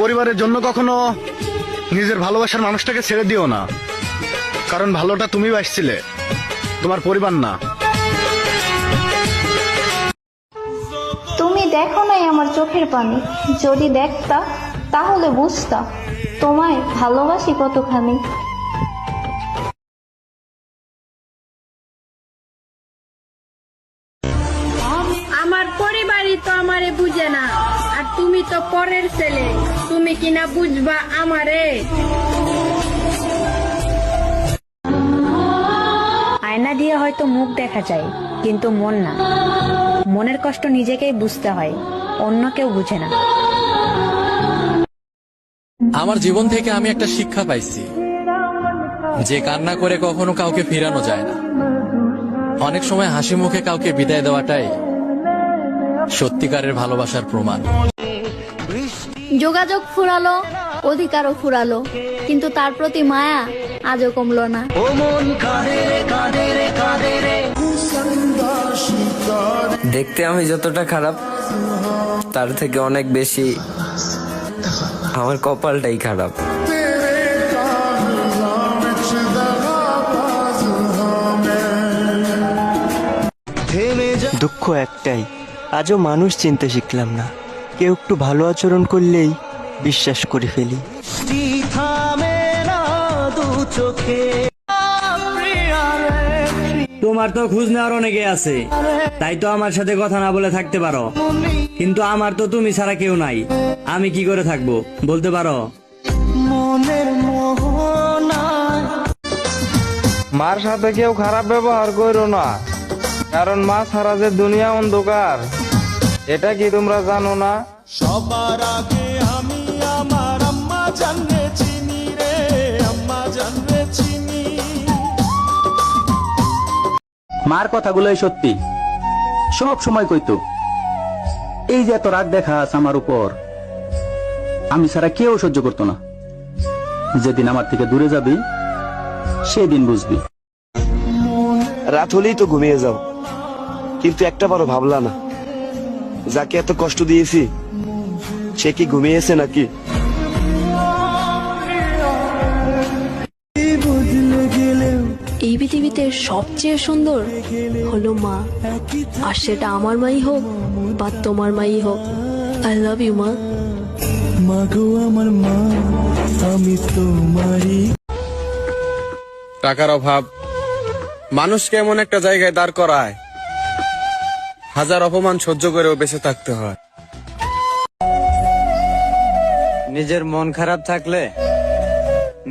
পরিবারের জন্য কখনো নিজের ভালোবাসার মানুষটাকে ছেড়ে দিও না। কারণ ভালোটা তুমি বাসছিলে তোমার পরিবার না। তুমি দেখো নাই আমার চোখের পানি। যদি দেখতা তাহলে বুঝতা তোমায় ভালোবাসি কতখানি। আমার পরিবারই তো আমারে বুঝে না। আর তুমি তো পরের ছেলে। তুমি কিনা বুঝবা আমারে। আয়না দিয়ে হয়তো মুখ দেখা যায় কিন্তু মন না। মনের কষ্ট নিজেকেই বুঝতে হয় অন্য কেউ বুঝে না। আমার জীবন থেকে আমি একটা শিক্ষা পাইছি যে কান্না করে কখনো কাউকে ফিরানো যায় না। অনেক সময় হাসি মুখে কাউকে বিদায় দেওয়াটাই সত্যিকারের ভালোবাসার প্রমাণ। যোগাযোগ ফুরালো অধিকারও ফুরালো কিন্তু তার প্রতি মায়া আজও কমলো না। দেখতে আমি যতটা খারাপ তার থেকে অনেক বেশি আমার কপালটাই খারাপ। দুঃখ একটাই। আজও মানুষ চিনতে শিখলাম না। কেউ একটু ভালো আচরণ করলেই বিশ্বাস করে ফেলি। তোমার তো খোঁজ নেওয়ার অনেকে আছে। তাই তো আমার সাথে কথা না বলে থাকতে পারো। কিন্তু আমার তো তুমি ছাড়া কেউ নাই। আমি কি করে থাকব? বলতে পারো? মার সাথে কেউ খারাপ ব্যবহার করো না। কারণ মা ছাড়া যে দুনিয়া অন্ধকার এটা কি তোমরা জানো না? সবার আগে আমি আমার আম্মা জানলে চিনি রে আম্মা জানলে চিনি। মার কথাগুলোই সত্যি। সব সময় কইতো এই যে এত রাগ দেখাস আমার উপর আমি ছাড়া কেউ সহ্য করতো না। যেদিন আমার থেকে দূরে যাবি সেদিন বুঝবি। রাত হলেই তো ঘুমিয়ে যাও। কিন্তু একটা বারো ভাবলা না। যাকে এত কষ্ট দিয়েছি সে কি ঘুমিয়েছে নাকি? এই পৃথিবীতে সবচেয়ে সুন্দর হলো মা। আর সেটা আমার মাই হোক বা তোমার মাই হোক। আই লাভ ইউ মা আমি তোমারই। টাকার অভাব। মানুষকে এমন একটা জায়গায় দাঁড় করায় হাজার অপমান সহ্য করেও বেঁচে থাকতে হয়। নিজের মন খারাপ থাকলে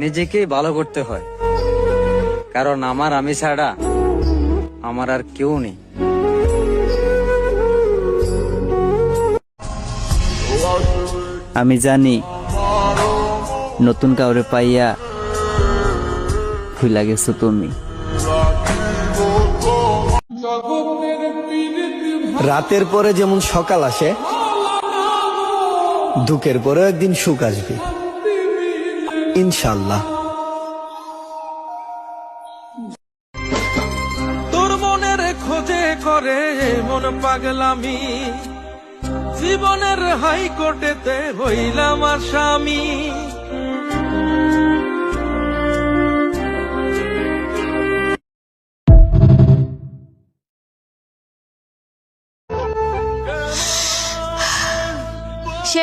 নিজেকেই ভালো করতে হয়। কারণ আমার আমি ছাড়া আমার আর কেউ নেই। আমি জানি নতুন কাউরে পাইয়া ভুলা গেছো তুমি। রাতের পরে যেমন সকাল আসে, দুঃখের পরেও একদিন সুখ আসবে। ইনশাল্লাহ তোর মনের খোঁজে করে মন পাগলামি, জীবনের হাইকোর্টেতে হইলাম আসামি।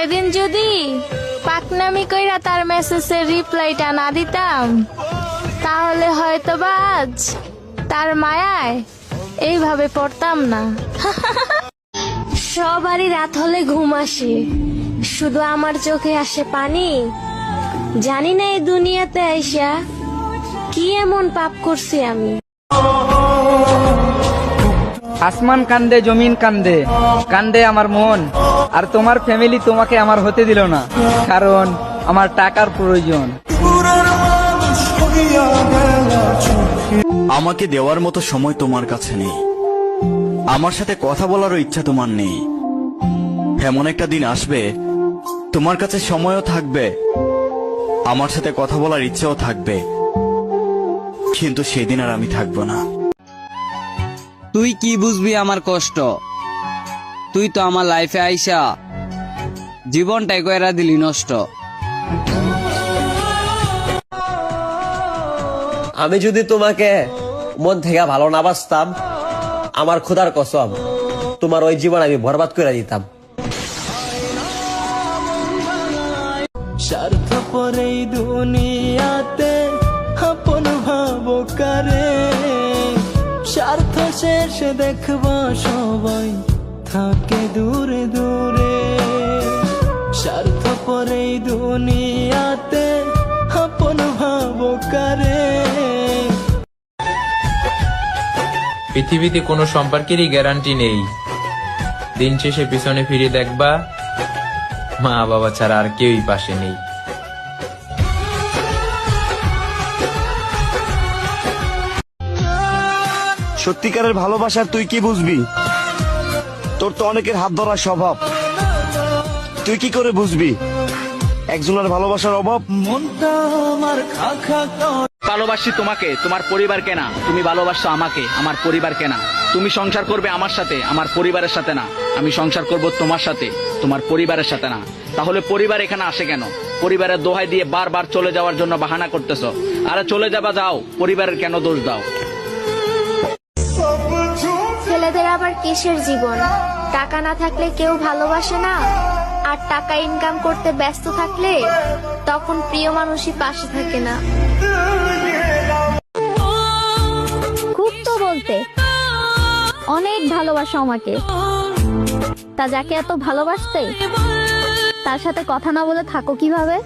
সেদিন যদি পাকনামি কইরা তার মেসেজের রিপ্লাইটা না দিতাম, তাহলে হয়তো বাজ তার মায়ায় এইভাবে পড়তাম না। সবারই রাত হলে ঘুম আসে। শুধু আমার চোখে আসে পানি। জানি না এই দুনিয়াতে আইসা কি এমন পাপ করছি আমি। আসমান কান্দে, জমিন কান্দে। কান্দে আমার মন। আর তোমার ফ্যামিলি তোমাকে আমার হতে দিল না। কারণ আমার টাকার প্রয়োজন। আমাকে দেওয়ার মতো সময় তোমার কাছে নেই। আমার সাথে কথা বলারও ইচ্ছা তোমার নেই। এমন একটা দিন আসবে, তোমার কাছে সময়ও থাকবে, আমার সাথে কথা বলার ইচ্ছাও থাকবে। কিন্তু সেদিন আর আমি থাকব না। তুই কি বুঝবি আমার কষ্ট? তুই তো আমার লাইফে আইসা জীবনটাই কয়রা দিলি নষ্ট। আমি যদি তোমাকে মন থেকে ভালো না বাসতাম আমার খোদার কসম তোমার ওই জীবন আমি বরবাদ করে দিতাম। স্বার্থপর এই দুনিয়াতে আপন ভাব করে? স্বার্থ শেষে দেখব সবাই থাকে দূরে দূরে। স্বার্থ পরে দুনিয়াতে আপন ভাব করে পৃথিবীতে কোনো সম্পর্কেরই গ্যারান্টি নেই। দিন শেষে পিছনে ফিরে দেখবা মা বাবা ছাড়া আর কেউই পাশে নেই। সত্যিকারের ভালোবাসার তুই কি বুঝবি? তোর তো অনেকের হাত ধরার স্বভাব। তুই কি করে বুঝবি? একজনের ভালোবাসার অভাব? মনটা আমার খা খা করে। ভালোবাসি তোমাকে তোমার পরিবার কেনা। তুমি ভালোবাসো আমাকে আমার পরিবার কেনা। তুমি সংসার করবে আমার সাথে আমার পরিবারের সাথে না। আমি সংসার করব তোমার সাথে তোমার পরিবারের সাথে না। তাহলে পরিবার এখানে আসে কেন? পরিবারের দোহাই দিয়ে বারবার চলে যাওয়ার জন্য বাহানা করতেছো। আরে চলে যাবা যাও। পরিবারের কেন দোষ দাও? ছেলেদের আবার কিসের জীবন? টাকা না থাকলে কেউ ভালোবাসে না? আর টাকা ইনকাম করতে ব্যস্ত থাকলে তখন প্রিয় মানুষই পাশে থাকে না। খুব তো বলতে অনেক ভালোবাসো আমাকে। তা যাকে এত ভালোবাসতে তার সাথে কথা না বলে থাকো কীভাবে?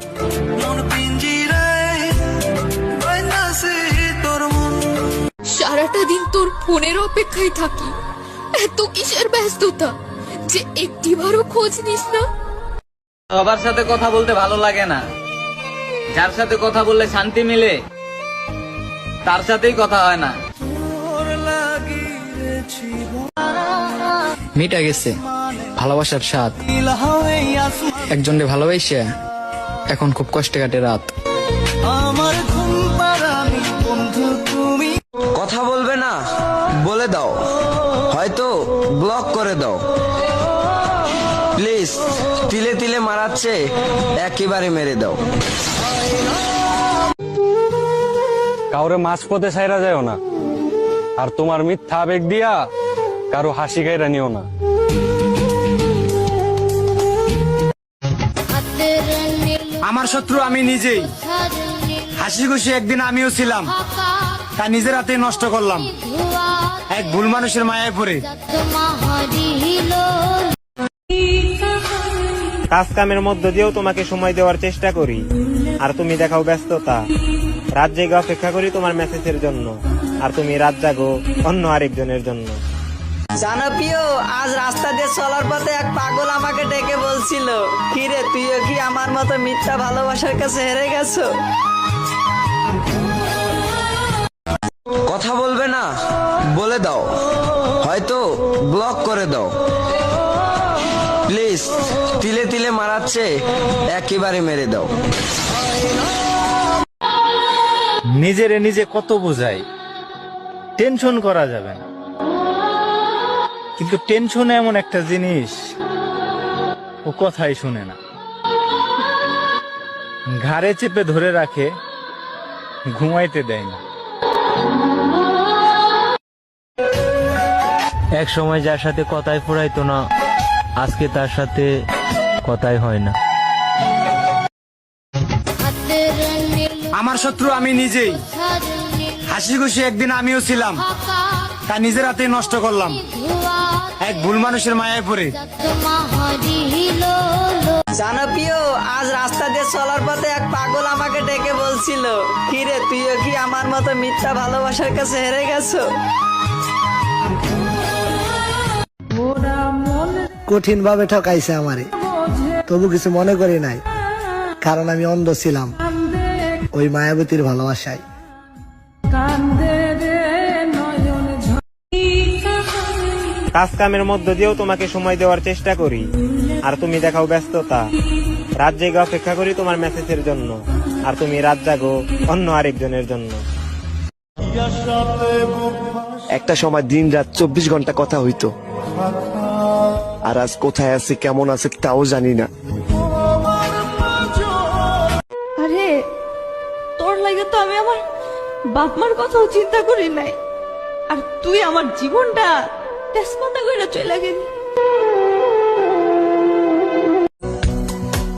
সারাটা দিন তোর ফোনের অপেক্ষায় থাকি। এত কিসের ব্যস্ততা? যে একটিবারও খোঁজ নিস না। সবার সাথে কথা বলতে ভালো লাগে না। যার সাথে কথা বললে শান্তি মিলে তার সাথেই কথা হয় না। মিটা গেছে। ভালোবাসার স্বাদ। একজনকে ভালোবাসে এখন খুব কষ্টে কাটে রাত। আমার ঘুম পাড়ানি বন্ধু তুমি। কথা বলবে না বলে দাও। হয়তো ব্লক করে দাও। প্লিজ তিলে তিলে মারাচ্ছে একেবারে মেরে দাও। কাউরে মাঝপথে সাইরা যাও না। আর তোমার মিথ্যা আবেগ দিয়া কারও হাসি গাইরা নিও না। আমার শত্রু আমি নিজেই। হাসি খুশি একদিন আমিও ছিলাম। তা নিজের হাতে নষ্ট করলাম। এক ভুল মানুষের মায়ায় পড়ে। কাজ কামের মধ্য দিয়েও তোমাকে সময় দেওয়ার চেষ্টা করি। আর তুমি দেখাও ব্যস্ততা। রাত জেগে অপেক্ষা করি তোমার মেসেজের জন্য। আর তুমি রাত জাগো অন্য আরেকজনের জন্য। জানো প্রিয় আজ রাস্তা দিয়ে চলার পথে এক পাগল আমাকে ডেকে বলছিল কিরে তুইও কি আমার মতো মিথ্যা ভালোবাসার কাছে হেরে গেছো? কথা বলবে না, বলে দাও। হয়তো ব্লক করে দাও। প্লিজ তিলে তিলে মারাচ্ছে, একেবারে মেরে দাও। নিজেরে নিজে কত বোঝাই। টেনশন করা যাবে না। কিন্তু টেনশন এমন একটা জিনিস, ও কথাই শুনে না। ঘাড়ে চেপে ধরে রাখে, ঘুমাইতে দেয় না। এক সময় যার সাথে কথাই ফুরাইতো না আজকে তার সাথে কথাই হয় না। আমার শত্রু আমি নিজেই। হাসি খুশি একদিন আমিও ছিলাম। তা নিজের হাতে নষ্ট করলাম। এক ভুল মানুষের মায়ায় পড়ে। জানো প্রিয় আজ রাস্তা দিয়ে চলার পথে এক পাগল আমাকে ডেকে বলছিল কিরে তুইও কি আমার মতো মিথ্যা ভালোবাসার কাছে হেরে গেছো? কঠিন ভাবে ঠকাইছে আমারে। তবু কিছু মনে করি নাই কারণ আমি অন্ধ ছিলাম ওই মায়াবতীর ভালোবাসায়। কাজ কামের মধ্য দিয়েও তোমাকে সময় দেওয়ার চেষ্টা করি আর তুমি দেখাও ব্যস্ততা। রাত জেগে অপেক্ষা করি তোমার মেসেজের জন্য আর তুমি রাত জাগো অন্য আরেকজনের জন্য। একটা সময় দিন রাত চব্বিশ ঘণ্টা কথা হইতো। আর আজ কোথায় আছে কেমন আছে তাও জানি না। আরে তোর লাগে তো আমি আমার কথাও চিন্তা করি নাই। আর তুই আমার জীবনটা তেজপাতা করে চলে গেলি।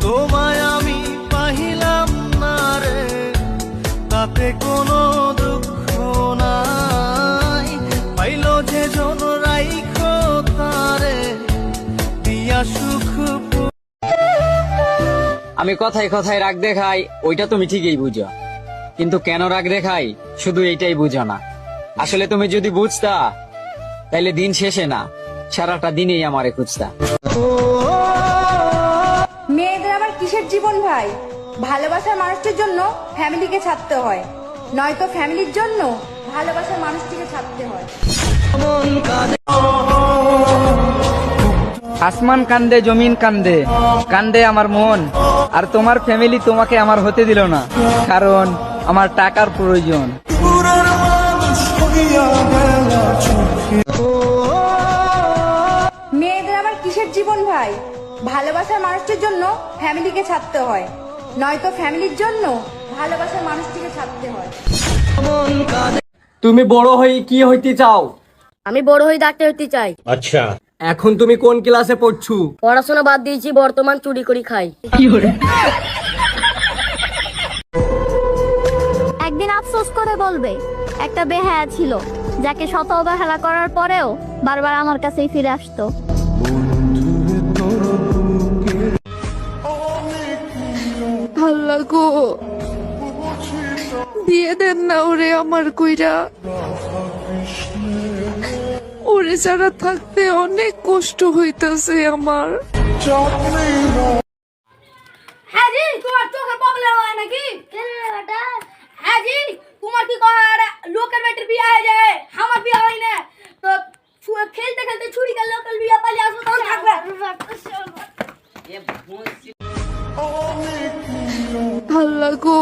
তোমায় আমি পাহিলাম না রে তাতে কোনো আমি কথায় কথায় রাগ দেখাই, ওইটা তুমি ঠিকই বুঝো। কিন্তু কেন রাগ দেখাই, শুধু এইটাই বুঝো না। আসলে তুমি যদি বুঝতা, তাইলে দিন শেষে না, সারাটা দিনেই আমারে খুঁজতা। মেয়েদের আবার কিসের জীবন ভাই? ভালোবাসার মানুষটির জন্য ফ্যামিলিকে ছাড়তে হয়। নয়তো ফ্যামিলির জন্য ভালোবাসার মানুষটিকে ছাড়তে হয়। আসমান কান্দে জমিন কান্দে। কান্দে আমার মন। আর তোমার ফ্যামিলি তোমাকে আমার হতে দিল না। কারণ আমার টাকার প্রয়োজন। মেয়েদের আবার কিসের জীবন ভাই? ভালোবাসার মানুষটির জন্য ফ্যামিলিকে ছাড়তে হয়। নয়তো ফ্যামিলির জন্য ভালোবাসার মানুষটিকে ছাড়তে হয়। তুমি বড় হয়ে কি হইতে চাও? আমি বড় হয়ে ডাক্তার হইতে চাই। আচ্ছা। এখন তুমি কোন ক্লাসে পড়ছো? পড়াশোনা বাদ দিয়েছি বর্তমান চুরি করি খাই। একদিন আফসোস করে বলবে একটা বেহায়া ছিল যাকে শত অবহেলা করার পরেও বারবার আমার কাছেই ফিরে আসতো। আল্লাহ গো দিয়ে দেন না ওরে আমার কইরা। ওরে ছাড়া থাকতে অনেক কষ্ট হইতাছে আমার। তোমার চোখের প্রবলেম হয় নাকি? তোমার কি কয় আরে লোকের বেটির বিয়ে হয়ে যায় আমার বিয়ে হয় না। তো খেলতে খেলতে ছুরি লোকের বিয়ে পালিয়ে আসব তখন থাকবে। আল্লাহ গো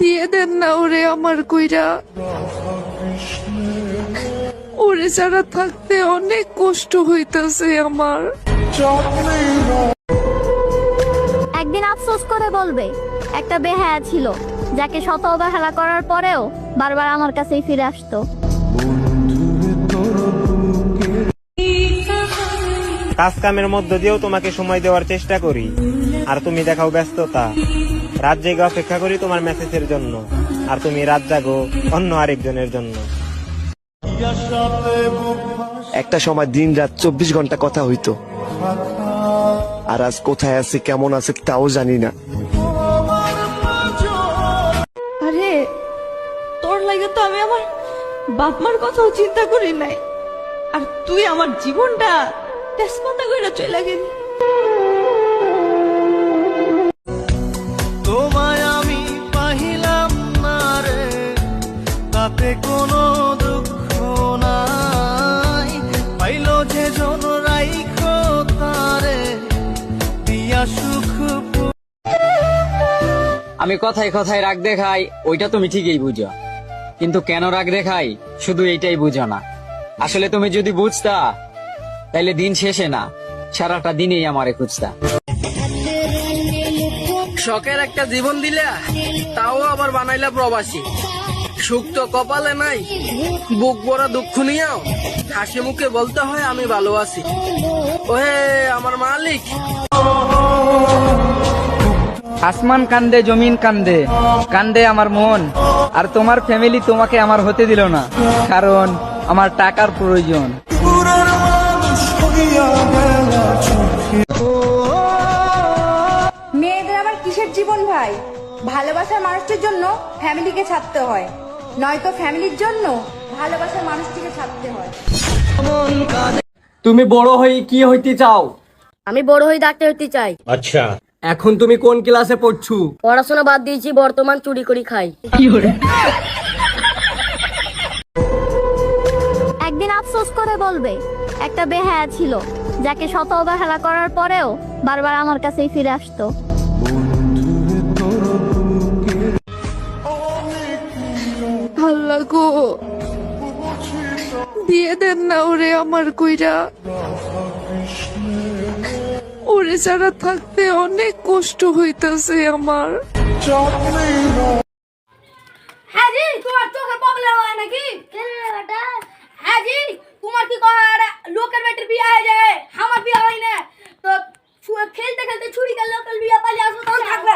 দিয়ে দেন না ওরে আমার কইরা। ওরে ছাড়া থাকতে অনেক কষ্ট হইতাছে আমার। একদিন আফসোস করে বলবে একটা বেহায়া ছিল যাকে শত অবহেলা করার পরেও বারবার আমার কাছেই ফিরে আসতো। কাজ কামের মধ্য দিয়েও তোমাকে সময় দেওয়ার চেষ্টা করি আর তুমি দেখাও ব্যস্ততা। রাত জেগে অপেক্ষা করি তোমার মেসেজের জন্য আর তুমি রাত জাগো অন্য আরেকজনের জন্য। একটা সময় দিন রাত চব্বিশ ঘণ্টা কথা হইতো। আর আজ কোথায় আছে কেমন আছে তাও জানি না। আরে তোর লাগে তো আমি আমার বাপ মার কথাও চিন্তা করি নাই। আর তুই আমার জীবনটা তেজপাতা করে চলে গেলি। তোমায় আমি পাহিলাম না রে তাতে কোনো আমি কথায় কথায় রাগ দেখাই, ওইটা তুমি ঠিকই বুঝো। কিন্তু কেন রাগ দেখাই, শুধু এইটাই বুঝো না। আসলে তুমি যদি বুঝতা, তাইলে দিন শেষে না, সারাটা দিনেই আমারে খুঁজতা। শখের একটা জীবন দিলা, তাও আবার বানাইলা প্রবাসী। সুখ তো কপালে নাই, বুক ভরা দুঃখ নিয়েও, হাসি মুখে বলতে হয় আমি ভালো আছি ওহে, আমার মালিক। আসমান কান্দে জমিন কান্দে। কান্দে আমার মন। আর তোমার ফ্যামিলি তোমাকে আমার হতে দিল না। কারণ আমার টাকার প্রয়োজন। মেয়েদের আবার কিসের জীবন ভাই? ভালোবাসার মানুষটির জন্য ফ্যামিলিকে ছাড়তে হয়। নয়তো ফ্যামিলির জন্য ভালোবাসার মানুষটিকে ছাড়তে হয়। তুমি বড় হয়ে কি হইতে চাও? আমি বড় হয়ে ডাক্তার হইতে চাই। আচ্ছা। এখন তুমি কোন ক্লাসে পড়ছো? পড়াশোনা বাদ দিয়েছি বর্তমান চুরি করি খাই। একদিন আফসোস করে বলবে একটা বেহায়া ছিল যাকে শত অবহেলা করার পরেও বারবার আমার কাছেই ফিরে আসতো। আল্লাহ গো দিয়ে দেন না ওরে আমার কইরা। ওরে ছাড়া থাকতে অনেক কষ্ট হইতাছে আমার। হ্যাঁ জি তোমার চোখের প্রবলেম হয় নাকি? তোমার কি কয় আরে লোকের বেটির বিয়ে হয়ে যায় আমার বিয়ে হয় না। তো খেলতে খেলতে ছুরি লোকের বিয়ে পালিয়ে আসব তখন থাকবে।